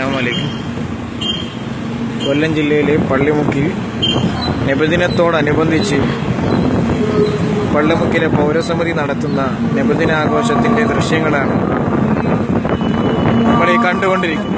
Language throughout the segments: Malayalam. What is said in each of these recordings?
അസ്സലാമു അലൈക്കും. കൊല്ലം ജില്ലയിലെ പള്ളിമുക്കിൽ നിബദിനത്തോടനുബന്ധിച്ച് പള്ളിമുക്കിലെ പൗരസമിതി നടത്തുന്ന നിബദിനാഘോഷത്തിന്റെ ദൃശ്യങ്ങളാണ് നമ്മൾ ഈ കണ്ടുകൊണ്ടിരിക്കുന്നത്.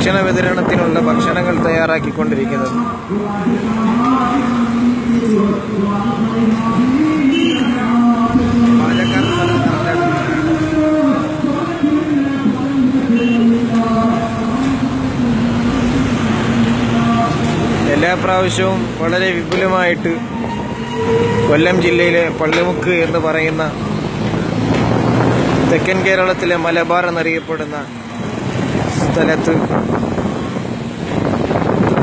ഭക്ഷണ വിതരണത്തിനുള്ള ഭക്ഷണങ്ങൾ തയ്യാറാക്കിക്കൊണ്ടിരിക്കുന്നത്. എല്ലാ പ്രാവശ്യവും വളരെ വിപുലമായിട്ട് കൊല്ലം ജില്ലയിലെ പള്ളിമുക്ക് എന്ന് പറയുന്ന തെക്കൻ കേരളത്തിലെ മലബാർ എന്നറിയപ്പെടുന്ന സ്ഥലത്ത്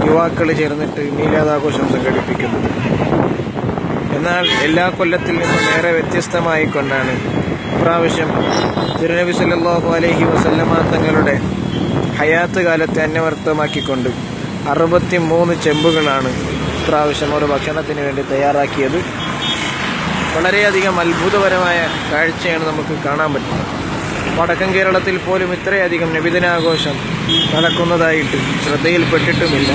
യുവാക്കൾ ചേർന്നിട്ട് മീലാദാഘോഷം സംഘടിപ്പിക്കുന്നത് എന്നാൽ എല്ലാ കൊല്ലത്തിൽ നിന്നും ഏറെ വ്യത്യസ്തമായിക്കൊണ്ടാണ് ഇപ്രാവശ്യം തിരുനബി സല്ലാഹു അലഹി വസല്ലമ തങ്ങളുടെ ഹയാത്ത് കാലത്തെ അന്വർത്ഥമാക്കിക്കൊണ്ട് അറുപത്തി മൂന്ന് ചെമ്പുകളാണ് ഇപ്രാവശ്യം ഒരു ഭക്ഷണത്തിന് വേണ്ടി തയ്യാറാക്കിയത്. വളരെയധികം അത്ഭുതപരമായ കാഴ്ചയാണ് നമുക്ക് കാണാൻ പറ്റുന്നത്. വടക്കൻ കേരളത്തിൽ പോലും ഇത്രയധികം നബിദിനാഘോഷം നടക്കുന്നതായിട്ട് ശ്രദ്ധയിൽപ്പെട്ടിട്ടുമില്ല.